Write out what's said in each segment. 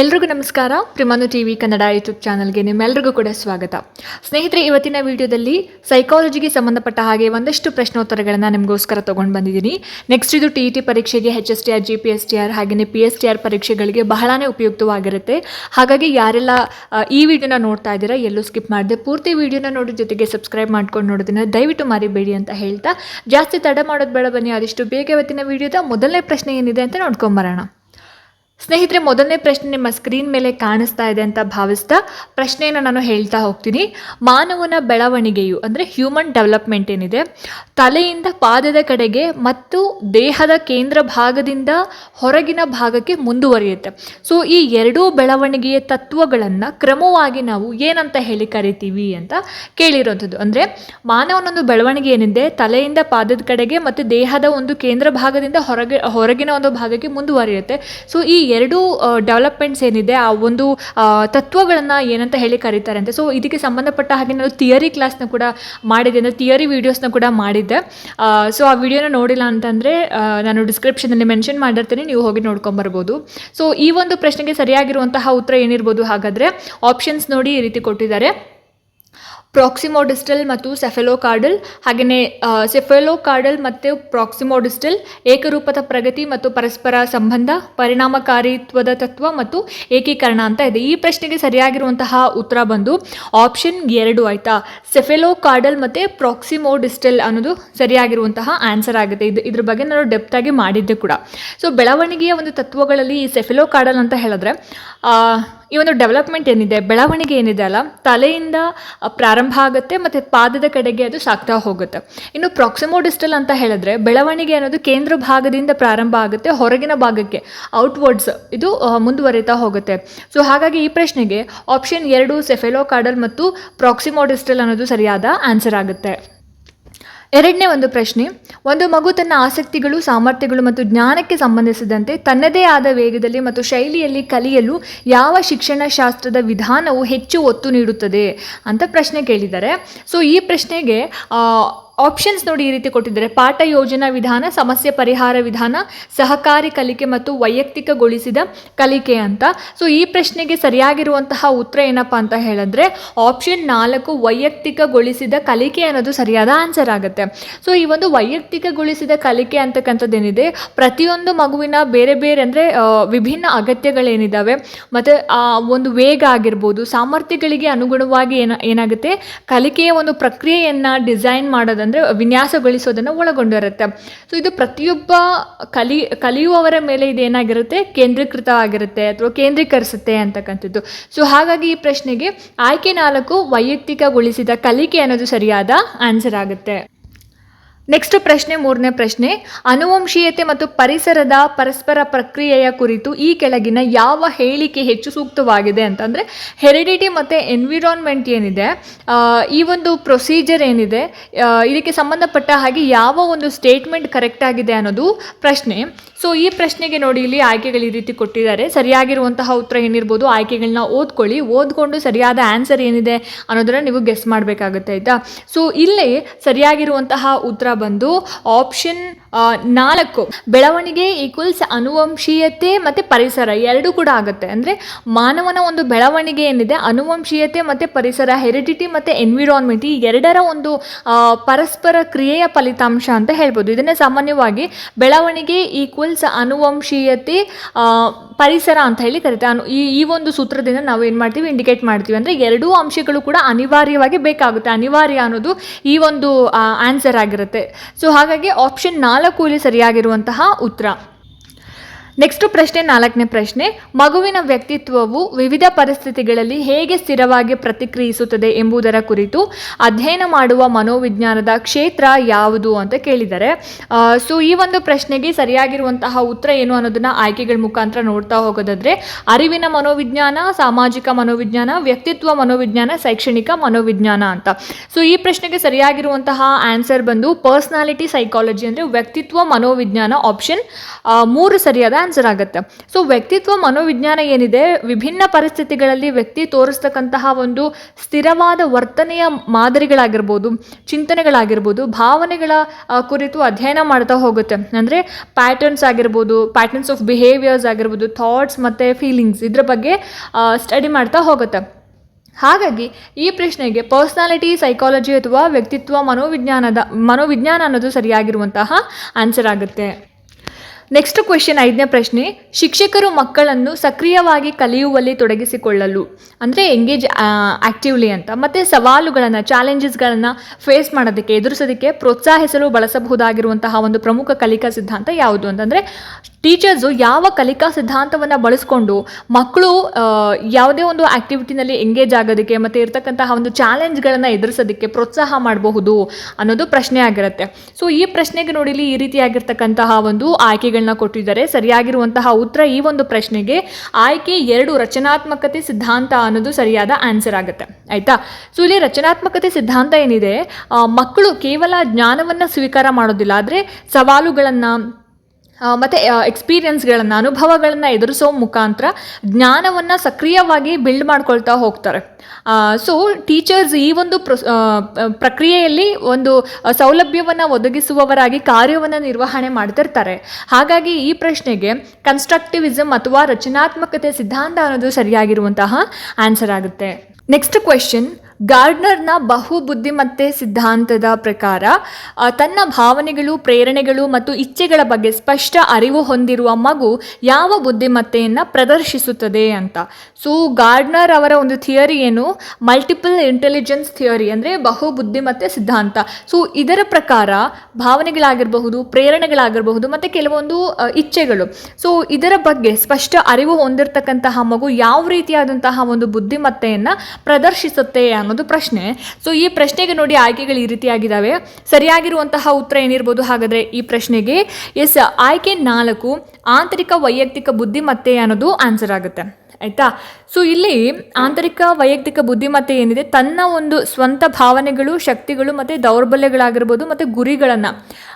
ಎಲ್ರಿಗೂ ನಮಸ್ಕಾರ. ಪ್ರಿಮಾನು ಟಿ ವಿ ಕನ್ನಡ ಯೂಟ್ಯೂಬ್ ಚಾನಲ್ಗೆ ನಿಮ್ಮೆಲ್ರಿಗೂ ಕೂಡ ಸ್ವಾಗತ. ಸ್ನೇಹಿತರೆ, ಇವತ್ತಿನ ವಿಡಿಯೋದಲ್ಲಿ ಸೈಕಾಲಜಿಗೆ ಸಂಬಂಧಪಟ್ಟ ಹಾಗೆ ಒಂದಷ್ಟು ಪ್ರಶ್ನೋತ್ತರಗಳನ್ನು ನಿಮಗೋಸ್ಕರ ತೊಗೊಂಡು ಬಂದಿದ್ದೀನಿ. ನೆಕ್ಸ್ಟ್ ಇದು ಟಿ ಇ ಟಿ ಪರೀಕ್ಷೆಗೆ H S T R G P S T R ಹಾಗೆಯೇ ಪಿ ಎಸ್ ಟಿ ಆರ್ ಪರೀಕ್ಷೆಗಳಿಗೆ ಬಹಳನೇ ಉಪಯುಕ್ತವಾಗಿರುತ್ತೆ. ಹಾಗಾಗಿ ಯಾರೆಲ್ಲ ಈ ವಿಡಿಯೋನ ನೋಡ್ತಾ ಇದ್ದೀರಾ, ಎಲ್ಲೂ ಸ್ಕಿಪ್ ಮಾಡಿದೆ ಪೂರ್ತಿ ವಿಡಿಯೋನ ನೋಡಿ, ಜೊತೆಗೆ ಸಬ್ಸ್ಕ್ರೈಬ್ ಮಾಡ್ಕೊಂಡು ನೋಡೋದನ್ನ ದಯವಿಟ್ಟು ಮರಿಬೇಡಿ ಅಂತ ಹೇಳ್ತಾ, ಜಾಸ್ತಿ ತಡ ಮಾಡೋದು ಬೇಡ ಬನ್ನಿ, ಆದಷ್ಟು ಬೇಗ ಇವತ್ತಿನ ವಿಡಿಯೋದ ಮೊದಲನೇ ಪ್ರಶ್ನೆ ಏನಿದೆ ಅಂತ ನೋಡ್ಕೊಂಬರೋಣ. ಸ್ನೇಹಿತರೆ, ಮೊದಲನೇ ಪ್ರಶ್ನೆ ನಿಮ್ಮ ಸ್ಕ್ರೀನ್ ಮೇಲೆ ಕಾಣಿಸ್ತಾ ಇದೆ ಅಂತ ಭಾವಿಸ್ತಾ ಪ್ರಶ್ನೆಯನ್ನು ನಾನು ಹೇಳ್ತಾ ಹೋಗ್ತೀನಿ. ಮಾನವನ ಬೆಳವಣಿಗೆಯು ಅಂದರೆ ಹ್ಯೂಮನ್ ಡೆವಲಪ್ಮೆಂಟ್ ಏನಿದೆ? ತಲೆಯಿಂದ ಪಾದದ ಕಡೆಗೆ ಮತ್ತು ದೇಹದ ಕೇಂದ್ರ ಭಾಗದಿಂದ ಹೊರಗಿನ ಭಾಗಕ್ಕೆ ಮುಂದುವರಿಯುತ್ತೆ. ಸೊ ಈ ಎರಡೂ ಬೆಳವಣಿಗೆಯ ತತ್ವಗಳನ್ನು ಕ್ರಮವಾಗಿ ನಾವು ಏನಂತ ಹೇಳಿ ಕರಿತೀವಿ ಅಂತ ಕೇಳಿರೋಂಥದ್ದು. ಅಂದರೆ, ಮಾನವನೊಂದು ಬೆಳವಣಿಗೆ ಏನಿದೆ? ತಲೆಯಿಂದ ಪಾದದ ಕಡೆಗೆ ಮತ್ತು ದೇಹದ ಒಂದು ಕೇಂದ್ರ ಭಾಗದಿಂದ ಹೊರಗೆ, ಹೊರಗಿನ ಒಂದು ಭಾಗಕ್ಕೆ ಮುಂದುವರಿಯುತ್ತೆ. ಸೊ ಈ ಎರಡು ಡೆವಲಪ್ಮೆಂಟ್ಸ್ ಏನಿದೆ, ಆ ಒಂದು ತತ್ವಗಳನ್ನು ಏನಂತ ಹೇಳಿ ಕರೀತಾರೆ ಅಂತ. ಸೊ ಇದಕ್ಕೆ ಸಂಬಂಧಪಟ್ಟ ಹಾಗೆ ನಾನು ಥಿಯರಿ ಕ್ಲಾಸ್ನ ಕೂಡ ಮಾಡಿದೆ ಅಂದರೆ ಥಿಯರಿ ವೀಡಿಯೋಸ್ನ ಕೂಡ ಮಾಡಿದ್ದೆ. ಸೊ ಆ ವಿಡಿಯೋನ ನೋಡಿಲ್ಲ ಅಂತಂದರೆ ನಾನು ಡಿಸ್ಕ್ರಿಪ್ಷನಲ್ಲಿ ಮೆನ್ಷನ್ ಮಾಡಿರ್ತೀನಿ, ನೀವು ಹೋಗಿ ನೋಡ್ಕೊಂಬರ್ಬೋದು ಸೊ ಈ ಒಂದು ಪ್ರಶ್ನೆಗೆ ಸರಿಯಾಗಿರುವಂತಹ ಉತ್ತರ ಏನಿರ್ಬೋದು ಹಾಗಾದರೆ ಆಪ್ಷನ್ಸ್ ನೋಡಿ ಈ ರೀತಿ ಕೊಟ್ಟಿದ್ದಾರೆ. ಪ್ರಾಕ್ಸಿಮೋಡಿಸ್ಟಲ್ ಮತ್ತು ಸೆಫೆಲೋಕಾರ್ಡಲ್ ಹಾಗೆಯೇ ಸೆಫೆಲೋಕಾರ್ಡಲ್ ಮತ್ತು ಪ್ರಾಕ್ಸಿಮೋಡಿಸ್ಟಲ್ ಏಕರೂಪದ ಪ್ರಗತಿ ಮತ್ತು ಪರಸ್ಪರ ಸಂಬಂಧ, ಪರಿಣಾಮಕಾರಿತ್ವದ ತತ್ವ ಮತ್ತು ಏಕೀಕರಣ ಅಂತ ಇದೆ. ಈ ಪ್ರಶ್ನೆಗೆ ಸರಿಯಾಗಿರುವಂತಹ ಉತ್ತರ ಬಂದು ಆಪ್ಷನ್ ಎರಡು ಆಯಿತಾ? ಸೆಫೆಲೋಕಾರ್ಡಲ್ ಮತ್ತು ಪ್ರಾಕ್ಸಿಮೋಡಿಸ್ಟಲ್ ಅನ್ನೋದು ಸರಿಯಾಗಿರುವಂತಹ ಆನ್ಸರ್ ಆಗುತ್ತೆ. ಇದು ಇದ್ರ ಬಗ್ಗೆ ನಾನು ಡೆಪ್ತ್ ಆಗಿ ಮಾಡಿದ್ದೆ ಕೂಡ. ಸೊ ಬೆಳವಣಿಗೆಯ ಒಂದು ತತ್ವಗಳಲ್ಲಿ ಈ ಸೆಫೆಲೋಕಾರ್ಡಲ್ ಅಂತ ಹೇಳಿದ್ರೆ ಈ ಒಂದು ಡೆವಲಪ್ಮೆಂಟ್ ಏನಿದೆ, ಬೆಳವಣಿಗೆ ಏನಿದೆ ಅಲ್ಲ, ತಲೆಯಿಂದ ಪ್ರಾರಂಭ ಆಗುತ್ತೆ ಮತ್ತು ಪಾದದ ಕಡೆಗೆ ಅದು ಸಾಗ್ತಾ ಹೋಗುತ್ತೆ. ಇನ್ನು ಪ್ರಾಕ್ಸಿಮೋಡಿಸ್ಟಲ್ ಅಂತ ಹೇಳಿದ್ರೆ ಬೆಳವಣಿಗೆ ಅನ್ನೋದು ಕೇಂದ್ರ ಭಾಗದಿಂದ ಪ್ರಾರಂಭ ಆಗುತ್ತೆ, ಹೊರಗಿನ ಭಾಗಕ್ಕೆ ಔಟ್ವರ್ಡ್ಸ್ ಇದು ಮುಂದುವರಿತಾ ಹೋಗುತ್ತೆ. ಸೊ ಹಾಗಾಗಿ ಈ ಪ್ರಶ್ನೆಗೆ ಆಪ್ಷನ್ ಎರಡು ಸೆಫೆಲೋಕಾರ್ಡಲ್ ಮತ್ತು ಪ್ರಾಕ್ಸಿಮೋಡಿಸ್ಟಲ್ ಅನ್ನೋದು ಸರಿಯಾದ ಆನ್ಸರ್ ಆಗುತ್ತೆ. ಎರಡನೇ ಒಂದು ಪ್ರಶ್ನೆ, ಒಂದು ಮಗು ತನ್ನ ಆಸಕ್ತಿಗಳು, ಸಾಮರ್ಥ್ಯಗಳು ಮತ್ತು ಜ್ಞಾನಕ್ಕೆ ಸಂಬಂಧಿಸಿದಂತೆ ತನ್ನದೇ ಆದ ವೇಗದಲ್ಲಿ ಮತ್ತು ಶೈಲಿಯಲ್ಲಿ ಕಲಿಯಲು ಯಾವ ಶಿಕ್ಷಣ ಶಾಸ್ತ್ರದ ವಿಧಾನವು ಹೆಚ್ಚು ಒತ್ತು ನೀಡುತ್ತದೆ ಅಂತ ಪ್ರಶ್ನೆ ಕೇಳಿದ್ದಾರೆ. ಸೊ ಈ ಪ್ರಶ್ನೆಗೆ ಆಪ್ಷನ್ಸ್ ನೋಡಿ ಈ ರೀತಿ ಕೊಟ್ಟಿದ್ದಾರೆ. ಪಾಠ ಯೋಜನಾ ವಿಧಾನ, ಸಮಸ್ಯೆ ಪರಿಹಾರ ವಿಧಾನ, ಸಹಕಾರಿ ಕಲಿಕೆ ಮತ್ತು ವೈಯಕ್ತಿಕಗೊಳಿಸಿದ ಕಲಿಕೆ ಅಂತ. ಸೊ ಈ ಪ್ರಶ್ನೆಗೆ ಸರಿಯಾಗಿರುವಂತಹ ಉತ್ತರ ಏನಪ್ಪ ಅಂತ ಹೇಳಿದ್ರೆ ಆಪ್ಷನ್ ನಾಲ್ಕು ವೈಯಕ್ತಿಕಗೊಳಿಸಿದ ಕಲಿಕೆ ಅನ್ನೋದು ಸರಿಯಾದ ಆನ್ಸರ್ ಆಗುತ್ತೆ. ಸೊ ಈ ಒಂದು ವೈಯಕ್ತಿಕಗೊಳಿಸಿದ ಕಲಿಕೆ ಅಂತಕ್ಕಂಥದ್ದೇನಿದೆ, ಪ್ರತಿಯೊಂದು ಮಗುವಿನ ಬೇರೆ ಬೇರೆ ಅಂದರೆ ವಿಭಿನ್ನ ಅಗತ್ಯಗಳೇನಿದ್ದಾವೆ ಮತ್ತು, ಆ, ಒಂದು ವೇಗ ಆಗಿರ್ಬೋದು, ಸಾಮರ್ಥ್ಯಗಳಿಗೆ ಅನುಗುಣವಾಗಿ ಏನ, ಏನಾಗುತ್ತೆ, ಕಲಿಕೆಯ ಒಂದು ಪ್ರಕ್ರಿಯೆಯನ್ನು ಡಿಸೈನ್ ಮಾಡೋದಂದರೆ ವಿನ್ಯಾಸಗೊಳಿಸೋದನ್ನು ಒಳಗೊಂಡಿರುತ್ತೆ. ಸೊ ಇದು ಪ್ರತಿಯೊಬ್ಬ ಕಲಿ, ಕಲಿಯುವವರ ಮೇಲೆ ಇದೇನಾಗಿರುತ್ತೆ ಕೇಂದ್ರೀಕೃತ ಆಗಿರುತ್ತೆ ಅಥವಾ ಕೇಂದ್ರೀಕರಿಸುತ್ತೆ ಅಂತಕ್ಕಂಥದ್ದು. ಸೊ ಹಾಗಾಗಿ ಈ ಪ್ರಶ್ನೆಗೆ ಆಯ್ಕೆ ನಾಲ್ಕು ವೈಯಕ್ತಿಕಗೊಳಿಸಿದ ಕಲಿಕೆ ಅನ್ನೋದು ಸರಿಯಾದ ಆನ್ಸರ್ ಆಗುತ್ತೆ. ನೆಕ್ಸ್ಟ್ ಪ್ರಶ್ನೆ, ಮೂರನೇ ಪ್ರಶ್ನೆ. ಅನುವಂಶೀಯತೆ ಮತ್ತು ಪರಿಸರದ ಪರಸ್ಪರ ಪ್ರಕ್ರಿಯೆಯ ಕುರಿತು ಈ ಕೆಳಗಿನ ಯಾವ ಹೇಳಿಕೆ ಹೆಚ್ಚು ಸೂಕ್ತವಾಗಿದೆ ಅಂತಂದರೆ ಹೆರಿಡಿಟಿ ಮತ್ತು ಎನ್ವಿರಾನ್ಮೆಂಟ್ ಏನಿದೆ ಈ ಒಂದು ಪ್ರೊಸೀಜರ್ ಏನಿದೆ ಇದಕ್ಕೆ ಸಂಬಂಧಪಟ್ಟ ಹಾಗೆ ಯಾವ ಒಂದು ಸ್ಟೇಟ್ಮೆಂಟ್ ಕರೆಕ್ಟ್ ಆಗಿದೆ ಅನ್ನೋದು ಪ್ರಶ್ನೆ. ಸೊ ಈ ಪ್ರಶ್ನೆಗೆ ನೋಡಿ, ಇಲ್ಲಿ ಆಯ್ಕೆಗಳು ಈ ರೀತಿ ಕೊಟ್ಟಿದ್ದಾರೆ. ಸರಿಯಾಗಿರುವಂತಹ ಉತ್ತರ ಏನಿರ್ಬೋದು ಆಯ್ಕೆಗಳನ್ನ ಓದ್ಕೊಳ್ಳಿ. ಓದ್ಕೊಂಡು ಸರಿಯಾದ ಆನ್ಸರ್ ಏನಿದೆ ಅನ್ನೋದನ್ನು ನೀವು ಗೆಸ್ ಮಾಡಬೇಕಾಗುತ್ತೆ, ಆಯಿತಾ? ಸೊ ಇಲ್ಲಿ ಸರಿಯಾಗಿರುವಂತಹ ಉತ್ತರ ಬಂದು ಆಪ್ಷನ್ ನಾಲ್ಕು, ಬೆಳವಣಿಗೆ ಈಕ್ವಲ್ಸ್ ಅನುವಂಶೀಯತೆ ಮತ್ತು ಪರಿಸರ ಎರಡೂ ಕೂಡ ಆಗುತ್ತೆ. ಅಂದರೆ ಮಾನವನ ಒಂದು ಬೆಳವಣಿಗೆ ಏನಿದೆ, ಅನುವಂಶೀಯತೆ ಮತ್ತು ಪರಿಸರ ಹೆರಿಡಿಟಿ ಮತ್ತು ಎನ್ವಿರಾನ್ಮೆಂಟ್ ಈ ಎರಡರ ಒಂದು ಪರಸ್ಪರ ಕ್ರಿಯೆಯ ಫಲಿತಾಂಶ ಅಂತ ಹೇಳ್ಬೋದು. ಇದನ್ನೇ ಸಾಮಾನ್ಯವಾಗಿ ಬೆಳವಣಿಗೆ ಈಕ್ವಲ್ಸ್ ಅನುವಂಶೀಯತೆ ಪರಿಸರ ಅಂತ ಹೇಳಿ ಕರಿತಾರೆ. ಅನು, ಈ ಈ ಒಂದು ಸೂತ್ರದಿಂದ ನಾವು ಏನು ಮಾಡ್ತೀವಿ ಇಂಡಿಕೇಟ್ ಮಾಡ್ತೀವಿ. ಅಂದರೆ ಎರಡೂ ಅಂಶಗಳು ಕೂಡ ಅನಿವಾರ್ಯವಾಗಿ ಬೇಕಾಗುತ್ತೆ. ಅನಿವಾರ್ಯ ಅನ್ನೋದು ಈ ಒಂದು ಆನ್ಸರ್ ಆಗಿರುತ್ತೆ. ಸೊ ಹಾಗಾಗಿ ಆಪ್ಷನ್ ನಾಲ್ಕು ಇಲ್ಲಿ ಸರಿಯಾಗಿರುವಂತಹ ಉತ್ತರ. ನೆಕ್ಸ್ಟ್ ಪ್ರಶ್ನೆ, ನಾಲ್ಕನೇ ಪ್ರಶ್ನೆ, ಮಗುವಿನ ವ್ಯಕ್ತಿತ್ವವು ವಿವಿಧ ಪರಿಸ್ಥಿತಿಗಳಲ್ಲಿ ಹೇಗೆ ಸ್ಥಿರವಾಗಿ ಪ್ರತಿಕ್ರಿಯಿಸುತ್ತದೆ ಎಂಬುದರ ಕುರಿತು ಅಧ್ಯಯನ ಮಾಡುವ ಮನೋವಿಜ್ಞಾನದ ಕ್ಷೇತ್ರ ಯಾವುದು ಅಂತ ಕೇಳಿದ್ದಾರೆ. ಸೊ ಈ ಒಂದು ಪ್ರಶ್ನೆಗೆ ಸರಿಯಾಗಿರುವಂತಹ ಉತ್ತರ ಏನು ಅನ್ನೋದನ್ನ ಆಯ್ಕೆಗಳ ಮುಖಾಂತರ ನೋಡ್ತಾ ಹೋಗೋದಾದ್ರೆ, ಅರಿವಿನ ಮನೋವಿಜ್ಞಾನ, ಸಾಮಾಜಿಕ ಮನೋವಿಜ್ಞಾನ, ವ್ಯಕ್ತಿತ್ವ ಮನೋವಿಜ್ಞಾನ, ಶೈಕ್ಷಣಿಕ ಮನೋವಿಜ್ಞಾನ ಅಂತ. ಸೊ ಈ ಪ್ರಶ್ನೆಗೆ ಸರಿಯಾಗಿರುವಂತಹ ಆನ್ಸರ್ ಬಂದು ಪರ್ಸ್ನಾಲಿಟಿ ಸೈಕಾಲಜಿ ಅಂದರೆ ವ್ಯಕ್ತಿತ್ವ ಮನೋವಿಜ್ಞಾನ ಆಪ್ಷನ್ ಮೂರು ಸರಿಯಾದ ಆನ್ಸರ್ ಆಗುತ್ತೆ ಸೊ ವ್ಯಕ್ತಿತ್ವ ಮನೋವಿಜ್ಞಾನ ಏನಿದೆ, ವಿಭಿನ್ನ ಪರಿಸ್ಥಿತಿಗಳಲ್ಲಿ ವ್ಯಕ್ತಿ ತೋರಿಸ್ತಕ್ಕಂತಹ ಒಂದು ಸ್ಥಿರವಾದ ವರ್ತನೆಯ ಮಾದರಿಗಳಾಗಿರ್ಬೋದು, ಚಿಂತನೆಗಳಾಗಿರ್ಬೋದು, ಭಾವನೆಗಳ ಕುರಿತು ಅಧ್ಯಯನ ಮಾಡ್ತಾ ಹೋಗುತ್ತೆ. ಅಂದರೆ ಪ್ಯಾಟರ್ನ್ಸ್ ಆಗಿರ್ಬೋದು ಪ್ಯಾಟರ್ನ್ಸ್ ಆಫ್ ಬಿಹೇವಿಯರ್ಸ್ ಆಗಿರ್ಬೋದು ಥಾಟ್ಸ್ ಮತ್ತು ಫೀಲಿಂಗ್ಸ್ ಇದ್ರ ಬಗ್ಗೆ ಸ್ಟಡಿ ಮಾಡ್ತಾ ಹೋಗುತ್ತೆ. ಹಾಗಾಗಿ ಈ ಪ್ರಶ್ನೆಗೆ ಪರ್ಸ್ನಾಲಿಟಿ ಸೈಕಾಲಜಿ ಅಥವಾ ವ್ಯಕ್ತಿತ್ವ ಮನೋವಿಜ್ಞಾನದ, ಮನೋವಿಜ್ಞಾನ ಅನ್ನೋದು ಸರಿಯಾಗಿರುವಂತಹ ಆನ್ಸರ್ ಆಗುತ್ತೆ. ನೆಕ್ಸ್ಟ್ ಕ್ವೆಶನ್ ಐದನೇ ಪ್ರಶ್ನೆ, ಶಿಕ್ಷಕರು ಮಕ್ಕಳನ್ನು ಸಕ್ರಿಯವಾಗಿ ಕಲಿಯುವಲ್ಲಿ ತೊಡಗಿಸಿಕೊಳ್ಳಲು, ಅಂದರೆ ಎಂಗೇಜ್ ಆ್ಯಕ್ಟಿವ್ಲಿ ಅಂತ, ಮತ್ತು ಸವಾಲುಗಳನ್ನು ಚಾಲೆಂಜಸ್ಗಳನ್ನು ಫೇಸ್ ಮಾಡೋದಕ್ಕೆ, ಎದುರಿಸೋದಕ್ಕೆ ಪ್ರೋತ್ಸಾಹಿಸಲು ಬಳಸಬಹುದಾಗಿರುವಂತಹ ಒಂದು ಪ್ರಮುಖ ಕಲಿಕಾ ಸಿದ್ಧಾಂತ ಯಾವುದು ಅಂತಂದರೆ ಟೀಚರ್ಸು ಯಾವ ಕಲಿಕಾ ಸಿದ್ಧಾಂತವನ್ನು ಬಳಸ್ಕೊಂಡು ಮಕ್ಕಳು ಯಾವುದೇ ಒಂದು ಆ್ಯಕ್ಟಿವಿಟಿನಲ್ಲಿ ಎಂಗೇಜ್ ಆಗೋದಕ್ಕೆ, ಮತ್ತು ಇರತಕ್ಕಂತಹ ಒಂದು ಚಾಲೆಂಜ್ಗಳನ್ನು ಎದುರಿಸೋದಕ್ಕೆ ಪ್ರೋತ್ಸಾಹ ಮಾಡಬಹುದು ಅನ್ನೋದು ಪ್ರಶ್ನೆ ಆಗಿರುತ್ತೆ. ಸೊ ಈ ಪ್ರಶ್ನೆಗೆ ನೋಡಿಲಿ ಈ ರೀತಿಯಾಗಿರ್ತಕ್ಕಂತಹ ಒಂದು ಕೊಟ್ಟಿದ್ದಾರೆ. ಸರಿಯಾಗಿರುವಂತಹ ಉತ್ತರ ಈ ಒಂದು ಪ್ರಶ್ನೆಗೆ ಆಯ್ಕೆ ಎರಡು ರಚನಾತ್ಮಕತೆ ಸಿದ್ಧಾಂತ ಅನ್ನೋದು ಸರಿಯಾದ ಆನ್ಸರ್ ಆಗುತ್ತೆ. ಆಯ್ತಾ? ಸೊ ಇಲ್ಲಿ ರಚನಾತ್ಮಕತೆ ಸಿದ್ಧಾಂತ ಏನಿದೆ? ಮಕ್ಕಳು ಕೇವಲ ಜ್ಞಾನವನ್ನು ಸ್ವೀಕಾರ ಮಾಡೋದಿಲ್ಲ. ಆದರೆ ಸವಾಲುಗಳನ್ನು ಮತ್ತು ಎಕ್ಸ್ಪೀರಿಯನ್ಸ್ಗಳನ್ನು ಅನುಭವಗಳನ್ನು ಎದುರಿಸೋ ಮುಖಾಂತರ ಜ್ಞಾನವನ್ನು ಸಕ್ರಿಯವಾಗಿ ಬಿಲ್ಡ್ ಮಾಡ್ಕೊಳ್ತಾ ಹೋಗ್ತಾರೆ. ಸೊ ಟೀಚರ್ಸ್ ಈ ಒಂದು ಪ್ರೊ ಪ್ರಕ್ರಿಯೆಯಲ್ಲಿ ಒಂದು ಸೌಲಭ್ಯವನ್ನು ಒದಗಿಸುವವರಾಗಿ ಕಾರ್ಯವನ್ನು ನಿರ್ವಹಣೆ ಮಾಡ್ತಿರ್ತಾರೆ. ಹಾಗಾಗಿ ಈ ಪ್ರಶ್ನೆಗೆ ಕನ್ಸ್ಟ್ರಕ್ಟಿವಿಸಮ್ ಅಥವಾ ರಚನಾತ್ಮಕತೆ ಸಿದ್ಧಾಂತ ಅನ್ನೋದು ಸರಿಯಾಗಿರುವಂತಹ ಆನ್ಸರ್ ಆಗುತ್ತೆ. ನೆಕ್ಸ್ಟ್ ಕ್ವೆಶನ್ ಗಾರ್ಡ್ನರ್ನ ಬಹುಬುದ್ಧಿಮತ್ತೆ ಸಿದ್ಧಾಂತದ ಪ್ರಕಾರ ತನ್ನ ಭಾವನೆಗಳು, ಪ್ರೇರಣೆಗಳು ಮತ್ತು ಇಚ್ಛೆಗಳ ಬಗ್ಗೆ ಸ್ಪಷ್ಟ ಅರಿವು ಹೊಂದಿರುವ ಮಗು ಯಾವ ಬುದ್ಧಿಮತ್ತೆಯನ್ನು ಪ್ರದರ್ಶಿಸುತ್ತದೆ ಅಂತ. ಸೊ ಗಾರ್ಡ್ನರ್ ಅವರ ಒಂದು ಥಿಯರಿ ಏನು? ಮಲ್ಟಿಪಲ್ ಇಂಟೆಲಿಜೆನ್ಸ್ ಥಿಯರಿ ಅಂದರೆ ಬಹುಬುದ್ಧಿಮತ್ತೆ ಸಿದ್ಧಾಂತ. ಸೊ ಇದರ ಪ್ರಕಾರ ಭಾವನೆಗಳಾಗಿರಬಹುದು, ಪ್ರೇರಣೆಗಳಾಗಿರಬಹುದು ಮತ್ತು ಕೆಲವೊಂದು ಇಚ್ಛೆಗಳು. ಸೊ ಇದರ ಬಗ್ಗೆ ಸ್ಪಷ್ಟ ಅರಿವು ಹೊಂದಿರತಕ್ಕಂತಹ ಮಗು ಯಾವ ರೀತಿಯಾದಂತಹ ಒಂದು ಬುದ್ಧಿಮತ್ತೆಯನ್ನು ಪ್ರದರ್ಶಿಸುತ್ತೆ ಅನ್ನೋದು ಪ್ರಶ್ನೆ. ಸೊ ಈ ಪ್ರಶ್ನೆಗೆ ನೋಡಿ ಆಯ್ಕೆಗಳು ಈ ರೀತಿಯಾಗಿದ್ದಾವೆ ಸರಿಯಾಗಿರುವಂತಹ ಉತ್ತರ ಏನಿರ್ಬೋದು? ಹಾಗಾದರೆ ಈ ಪ್ರಶ್ನೆಗೆ ಎಸ್ ಆಯ್ಕೆ ನಾಲ್ಕು, ಆಂತರಿಕ ವೈಯಕ್ತಿಕ ಬುದ್ಧಿಮತ್ತೆ ಅನ್ನೋದು ಆನ್ಸರ್ ಆಗುತ್ತೆ. ಆಯಿತಾ? ಸೊ ಇಲ್ಲಿ ಆಂತರಿಕ, ವೈಯಕ್ತಿಕ ಬುದ್ಧಿಮತ್ತೆ ಏನಿದೆ? ತನ್ನ ಒಂದು ಸ್ವಂತ ಭಾವನೆಗಳು, ಶಕ್ತಿಗಳು ಮತ್ತು ದೌರ್ಬಲ್ಯಗಳಾಗಿರ್ಬೋದು ಮತ್ತು ಗುರಿಗಳನ್ನು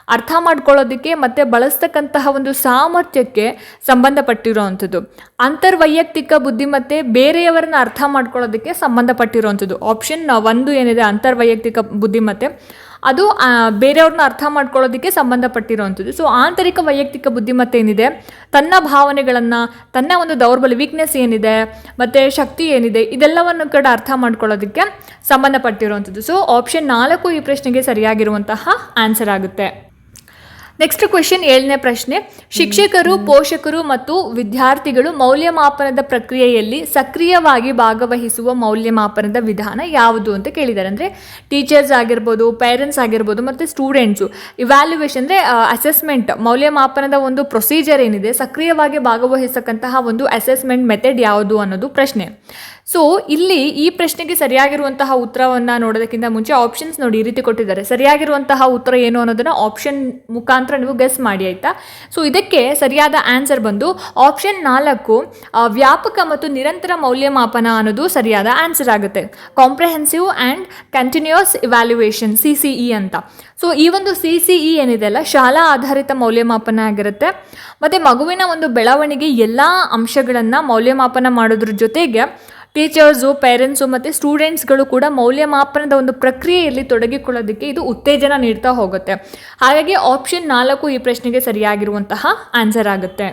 ಅರ್ಥ ಮಾಡ್ಕೊಳ್ಳೋದಕ್ಕೆ ಮತ್ತು ಬಳಸ್ತಕ್ಕಂತಹ ಒಂದು ಸಾಮರ್ಥ್ಯಕ್ಕೆ ಸಂಬಂಧಪಟ್ಟಿರುವಂಥದ್ದು. ಅಂತರ್ವೈಯಕ್ತಿಕ ಬುದ್ಧಿಮತ್ತೆ ಬೇರೆಯವರನ್ನ ಅರ್ಥ ಮಾಡ್ಕೊಳ್ಳೋದಕ್ಕೆ ಸಂಬಂಧಪಟ್ಟಿರುವಂಥದ್ದು. ಆಪ್ಷನ್ ಒಂದು ಏನಿದೆ? ಅಂತರ್ವೈಯಕ್ತಿಕ ಬುದ್ಧಿಮತ್ತೆ. ಅದು ಬೇರೆಯವ್ರನ್ನ ಅರ್ಥ ಮಾಡ್ಕೊಳ್ಳೋದಕ್ಕೆ ಸಂಬಂಧಪಟ್ಟಿರುವಂಥದ್ದು. ಸೊ ಆಂತರಿಕ ವೈಯಕ್ತಿಕ ಬುದ್ಧಿಮತ್ತೆ ಏನಿದೆ? ತನ್ನ ಭಾವನೆಗಳನ್ನು, ತನ್ನ ಒಂದು ದೌರ್ಬಲ್ಯ ವೀಕ್ನೆಸ್ ಏನಿದೆ, ಮತ್ತು ಶಕ್ತಿ ಏನಿದೆ, ಇದೆಲ್ಲವನ್ನು ಕೂಡ ಅರ್ಥ ಮಾಡ್ಕೊಳ್ಳೋದಕ್ಕೆ ಸಂಬಂಧಪಟ್ಟಿರುವಂಥದ್ದು. ಸೊ ಆಪ್ಷನ್ ನಾಲ್ಕು ಈ ಪ್ರಶ್ನೆಗೆ ಸರಿಯಾಗಿರುವಂತಹ ಆನ್ಸರ್ ಆಗುತ್ತೆ. ನೆಕ್ಸ್ಟ್ ಕ್ವೆಶನ್ ಏಳನೇ ಪ್ರಶ್ನೆ. ಶಿಕ್ಷಕರು, ಪೋಷಕರು ಮತ್ತು ವಿದ್ಯಾರ್ಥಿಗಳು ಮೌಲ್ಯಮಾಪನದ ಪ್ರಕ್ರಿಯೆಯಲ್ಲಿ ಸಕ್ರಿಯವಾಗಿ ಭಾಗವಹಿಸುವ ಮೌಲ್ಯಮಾಪನದ ವಿಧಾನ ಯಾವುದು ಅಂತ ಕೇಳಿದ್ದಾರೆ. ಅಂದರೆ ಟೀಚರ್ಸ್ ಆಗಿರ್ಬೋದು ಪೇರೆಂಟ್ಸ್ ಆಗಿರ್ಬೋದು, ಮತ್ತು ಸ್ಟೂಡೆಂಟ್ಸು ಇವ್ಯಾಲ್ಯುವೇಷನ್ ಅಂದರೆ ಅಸೆಸ್ಮೆಂಟ್ ಮೌಲ್ಯಮಾಪನದ ಒಂದು ಪ್ರೊಸೀಜರ್ ಏನಿದೆ, ಸಕ್ರಿಯವಾಗಿ ಭಾಗವಹಿಸಕ್ಕಂತಹ ಒಂದು ಅಸೆಸ್ಮೆಂಟ್ ಮೆಥಡ್ ಯಾವುದು ಅನ್ನೋದು ಪ್ರಶ್ನೆ. ಸೊ ಇಲ್ಲಿ ಈ ಪ್ರಶ್ನೆಗೆ ಸರಿಯಾಗಿರುವಂತಹ ಉತ್ತರವನ್ನು ನೋಡೋದಕ್ಕಿಂತ ಮುಂಚೆ ಆಪ್ಷನ್ಸ್ ನೋಡಿ ಈ ರೀತಿ ಕೊಟ್ಟಿದ್ದಾರೆ. ಸರಿಯಾಗಿರುವಂತಹ ಉತ್ತರ ಏನು ಅನ್ನೋದನ್ನು ಆಪ್ಷನ್ ಮುಖಾಂತರ ನೀವು ಗೆಸ್ ಮಾಡಿ, ಆಯಿತಾ? ಸೊ ಇದಕ್ಕೆ ಸರಿಯಾದ ಆನ್ಸರ್ ಬಂದು ಆಪ್ಷನ್ ನಾಲ್ಕು ವ್ಯಾಪಕ ಮತ್ತು ನಿರಂತರ ಮೌಲ್ಯಮಾಪನ ಅನ್ನೋದು ಸರಿಯಾದ ಆನ್ಸರ್ ಆಗುತ್ತೆ. Comprehensive and continuous evaluation C C E ಅಂತ. ಸೊ ಈ ಒಂದು ಸಿ ಸಿ ಇ ಏನಿದೆ ಅಲ್ಲ, ಶಾಲಾ ಆಧಾರಿತ ಮೌಲ್ಯಮಾಪನ ಆಗಿರುತ್ತೆ. ಮತ್ತು ಮಗುವಿನ ಒಂದು ಬೆಳವಣಿಗೆ ಎಲ್ಲ ಅಂಶಗಳನ್ನು ಮೌಲ್ಯಮಾಪನ ಮಾಡೋದ್ರ ಜೊತೆಗೆ ಟೀಚರ್ಸು, ಪೇರೆಂಟ್ಸು ಮತ್ತು ಸ್ಟೂಡೆಂಟ್ಸ್ಗಳು ಕೂಡ ಮೌಲ್ಯಮಾಪನದ ಒಂದು ಪ್ರಕ್ರಿಯೆಯಲ್ಲಿ ತೊಡಗಿಕೊಳ್ಳೋದಕ್ಕೆ ಇದು ಉತ್ತೇಜನ ನೀಡ್ತಾ ಹೋಗುತ್ತೆ. ಹಾಗಾಗಿ ಆಪ್ಷನ್ ನಾಲ್ಕು ಈ ಪ್ರಶ್ನೆಗೆ ಸರಿಯಾಗಿರುವಂತಹ ಆನ್ಸರ್ ಆಗುತ್ತೆ.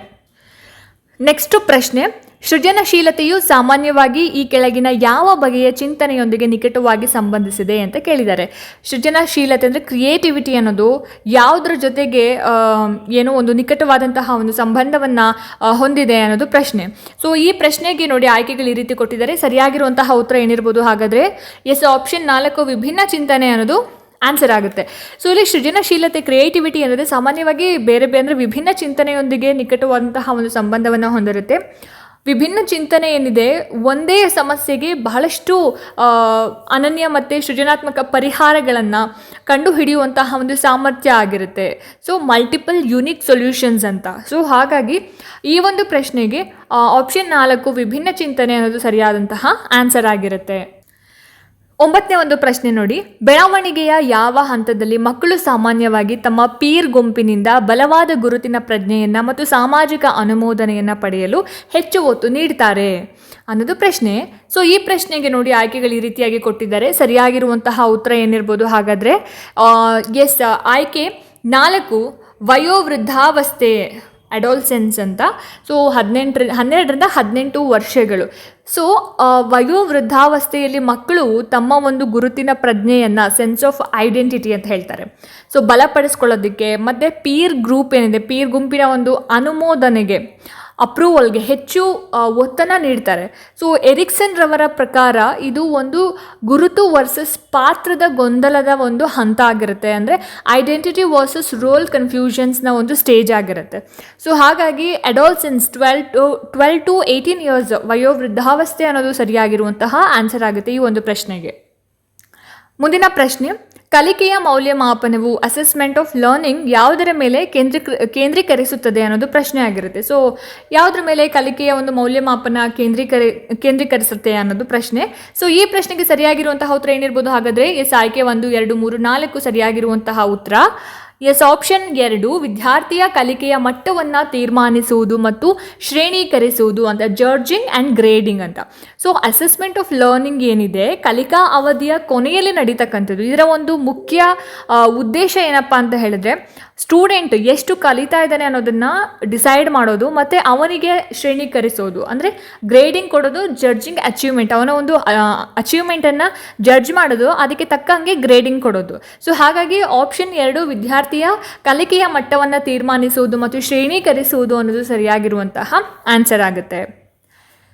ನೆಕ್ಸ್ಟ್ ಪ್ರಶ್ನೆ, ಸೃಜನಶೀಲತೆಯು ಸಾಮಾನ್ಯವಾಗಿ ಈ ಕೆಳಗಿನ ಯಾವ ಬಗೆಯ ಚಿಂತನೆಯೊಂದಿಗೆ ನಿಕಟವಾಗಿ ಸಂಬಂಧಿಸಿದೆ ಅಂತ ಕೇಳಿದ್ದಾರೆ. ಸೃಜನಶೀಲತೆ ಅಂದರೆ ಕ್ರಿಯೇಟಿವಿಟಿ ಅನ್ನೋದು ಯಾವುದರ ಜೊತೆಗೆ ಏನೋ ಒಂದು ನಿಕಟವಾದಂತಹ ಒಂದು ಸಂಬಂಧವನ್ನು ಹೊಂದಿದೆ ಅನ್ನೋದು ಪ್ರಶ್ನೆ. ಸೊ ಈ ಪ್ರಶ್ನೆಗೆ ನೋಡಿ ಆಯ್ಕೆಗಳು ಈ ರೀತಿ ಕೊಟ್ಟಿದ್ದಾರೆ. ಸರಿಯಾಗಿರುವಂತಹ ಉತ್ತರ ಏನಿರ್ಬೋದು ಹಾಗಾದರೆ ಎಸ್ ಆಪ್ಷನ್ ನಾಲ್ಕು ವಿಭಿನ್ನ ಚಿಂತನೆ ಅನ್ನೋದು ಆನ್ಸರ್ ಆಗುತ್ತೆ. ಸೊ ಇಲ್ಲಿ ಸೃಜನಶೀಲತೆ ಕ್ರಿಯೇಟಿವಿಟಿ ಅನ್ನೋದು ಸಾಮಾನ್ಯವಾಗಿ ಬೇರೆ ಬೇರೆ ಅಂದರೆ ವಿಭಿನ್ನ ಚಿಂತನೆಯೊಂದಿಗೆ ನಿಕಟವಾದಂತಹ ಒಂದು ಸಂಬಂಧವನ್ನು ಹೊಂದಿರುತ್ತೆ. ವಿಭಿನ್ನ ಚಿಂತನೆ ಏನಿದೆ, ಒಂದೇ ಸಮಸ್ಯೆಗೆ ಬಹಳಷ್ಟು ಅನನ್ಯ ಮತ್ತು ಸೃಜನಾತ್ಮಕ ಪರಿಹಾರಗಳನ್ನು ಕಂಡುಹಿಡಿಯುವಂತಹ ಒಂದು ಸಾಮರ್ಥ್ಯ ಆಗಿರುತ್ತೆ. ಸೊ ಮಲ್ಟಿಪಲ್ ಯುನಿಕ್ ಸೊಲ್ಯೂಷನ್ಸ್ ಅಂತ. ಸೊ ಹಾಗಾಗಿ ಈ ಒಂದು ಪ್ರಶ್ನೆಗೆ ಆಪ್ಷನ್ ನಾಲ್ಕು ವಿಭಿನ್ನ ಚಿಂತನೆ ಅನ್ನೋದು ಸರಿಯಾದಂತಹ ಆನ್ಸರ್ ಆಗಿರುತ್ತೆ. ಒಂಬತ್ತನೇ ಒಂದು ಪ್ರಶ್ನೆ ನೋಡಿ. ಬೆಳವಣಿಗೆಯ ಯಾವ ಹಂತದಲ್ಲಿ ಮಕ್ಕಳು ಸಾಮಾನ್ಯವಾಗಿ ತಮ್ಮ ಪೀರ್ ಗುಂಪಿನಿಂದ ಬಲವಾದ ಗುರುತಿನ ಪ್ರಜ್ಞೆಯನ್ನ ಮತ್ತು ಸಾಮಾಜಿಕ ಅನುಮೋದನೆಯನ್ನ ಪಡೆಯಲು ಹೆಚ್ಚು ಒತ್ತು ನೀಡ್ತಾರೆ? ಅನ್ನೋದು ಪ್ರಶ್ನೆ. ಸೊ, ಈ ಪ್ರಶ್ನೆಗೆ ನೋಡಿ ಆಯ್ಕೆಗಳು ಈ ರೀತಿಯಾಗಿ ಕೊಟ್ಟಿದ್ದಾರೆ. ಸರಿಯಾಗಿರುವಂತಹ ಉತ್ತರ ಏನಿರ್ಬೋದು? ಹಾಗಾದರೆ ಎಸ್ ಆಯ್ಕೆ ನಾಲ್ಕು, ವಯೋವೃದ್ಧಾವಸ್ಥೆ. ಅಡೋಲ್ಸೆನ್ಸ್ ಅಂತ. ಸೊ ಹದಿನೆಂಟರ, ಹನ್ನೆರಡರಿಂದ ಹದಿನೆಂಟು ವರ್ಷಗಳು. ಸೊ ವಯೋವೃದ್ಧಾವಸ್ಥೆಯಲ್ಲಿ ಮಕ್ಕಳು ತಮ್ಮ ಒಂದು ಗುರುತಿನ ಪ್ರಜ್ಞೆಯನ್ನು ಸೆನ್ಸ್ ಆಫ್ ಐಡೆಂಟಿಟಿ ಅಂತ ಹೇಳ್ತಾರೆ. ಸೊ ಬಲಪಡಿಸ್ಕೊಳ್ಳೋದಕ್ಕೆ, ಮತ್ತು ಪೀರ್ ಗ್ರೂಪ್ ಏನಿದೆ ಪೀರ್ ಗುಂಪಿನ ಒಂದು ಅನುಮೋದನೆಗೆ ಅಪ್ರೂವಲ್ಗೆ ಹೆಚ್ಚು ಒತ್ತನ್ನು ನೀಡ್ತಾರೆ. ಸೊ ಎರಿಕ್ಸನ್ ರವರ ಪ್ರಕಾರ ಇದು ಒಂದು ಗುರುತು ವರ್ಸಸ್ ಪಾತ್ರದ ಗೊಂದಲದ ಒಂದು ಹಂತ ಆಗಿರುತ್ತೆ. ಅಂದರೆ ಐಡೆಂಟಿಟಿ ವರ್ಸಸ್ ರೋಲ್ ಕನ್ಫ್ಯೂಷನ್ಸ್ನ ಒಂದು ಸ್ಟೇಜ್ ಆಗಿರುತ್ತೆ. ಸೊ ಹಾಗಾಗಿ adolescence twelve to twelve to eighteen years ವಯೋವೃದ್ಧಾವಸ್ಥೆ ಅನ್ನೋದು ಸರಿಯಾಗಿರುವಂತಹ ಆನ್ಸರ್ ಆಗುತ್ತೆ ಈ ಒಂದು ಪ್ರಶ್ನೆಗೆ. ಮುಂದಿನ ಪ್ರಶ್ನೆ ಕಲಿಕೆಯ ಮೌಲ್ಯಮಾಪನವು ಅಸೆಸ್ಮೆಂಟ್ ಆಫ್ ಲರ್ನಿಂಗ್ ಯಾವುದರ ಮೇಲೆ ಕೇಂದ್ರೀಕೃ ಕೇಂದ್ರೀಕರಿಸುತ್ತದೆ ಅನ್ನೋದು ಪ್ರಶ್ನೆ ಆಗಿರುತ್ತೆ. ಸೊ ಯಾವುದರ ಮೇಲೆ ಕಲಿಕೆಯ ಒಂದು ಮೌಲ್ಯಮಾಪನ ಕೇಂದ್ರೀಕರಿ, ಕೇಂದ್ರೀಕರಿಸುತ್ತೆ ಅನ್ನೋದು ಪ್ರಶ್ನೆ. ಸೊ ಈ ಪ್ರಶ್ನೆಗೆ ಸರಿಯಾಗಿರುವಂತಹ ಉತ್ತರ ಏನಿರ್ಬೋದು? ಹಾಗಾದರೆ ಎಸ್, ಆಯ್ಕೆ ಒಂದು, ಎರಡು, ಮೂರು, ನಾಲ್ಕು ಸರಿಯಾಗಿರುವಂತಹ ಉತ್ತರ. ಎಸ್, ಆಪ್ಷನ್ ಎರಡು, ವಿದ್ಯಾರ್ಥಿಯ ಕಲಿಕೆಯ ಮಟ್ಟವನ್ನು ತೀರ್ಮಾನಿಸುವುದು ಮತ್ತು ಶ್ರೇಣೀಕರಿಸುವುದು ಅಂತ ಜಡ್ಜಿಂಗ್ ಆ್ಯಂಡ್ ಗ್ರೇಡಿಂಗ್ ಅಂತ. ಸೊ ಅಸೆಸ್ಮೆಂಟ್ ಆಫ್ ಲರ್ನಿಂಗ್ ಏನಿದೆ, ಕಲಿಕಾ ಅವಧಿಯ ಕೊನೆಯಲ್ಲಿ ನಡೀತಕ್ಕಂಥದ್ದು. ಇದರ ಒಂದು ಮುಖ್ಯ ಉದ್ದೇಶ ಏನಪ್ಪ ಅಂತ ಹೇಳಿದ್ರೆ ಸ್ಟೂಡೆಂಟ್ ಎಷ್ಟು ಕಲಿತಾ ಇದ್ದಾನೆ ಅನ್ನೋದನ್ನು ಡಿಸೈಡ್ ಮಾಡೋದು ಮತ್ತು ಅವನಿಗೆ ಶ್ರೇಣೀಕರಿಸೋದು. ಅಂದರೆ ಗ್ರೇಡಿಂಗ್ ಕೊಡೋದು, ಜಡ್ಜಿಂಗ್ ಅಚೀವ್ಮೆಂಟ್. ಅವನ ಒಂದು ಅಚೀವ್ಮೆಂಟನ್ನು ಜಡ್ಜ್ ಮಾಡೋದು, ಅದಕ್ಕೆ ತಕ್ಕಂಗೆ ಗ್ರೇಡಿಂಗ್ ಕೊಡೋದು. ಸೊ ಹಾಗಾಗಿ ಆಪ್ಷನ್ ಎರಡು, ವಿದ್ಯಾರ್ಥಿಯ ಕಲಿಕೆಯ ಮಟ್ಟವನ್ನು ತೀರ್ಮಾನಿಸುವುದು ಮತ್ತು ಶ್ರೇಣೀಕರಿಸುವುದು ಅನ್ನೋದು ಸರಿಯಾಗಿರುವಂತಹ ಆನ್ಸರ್ ಆಗುತ್ತೆ.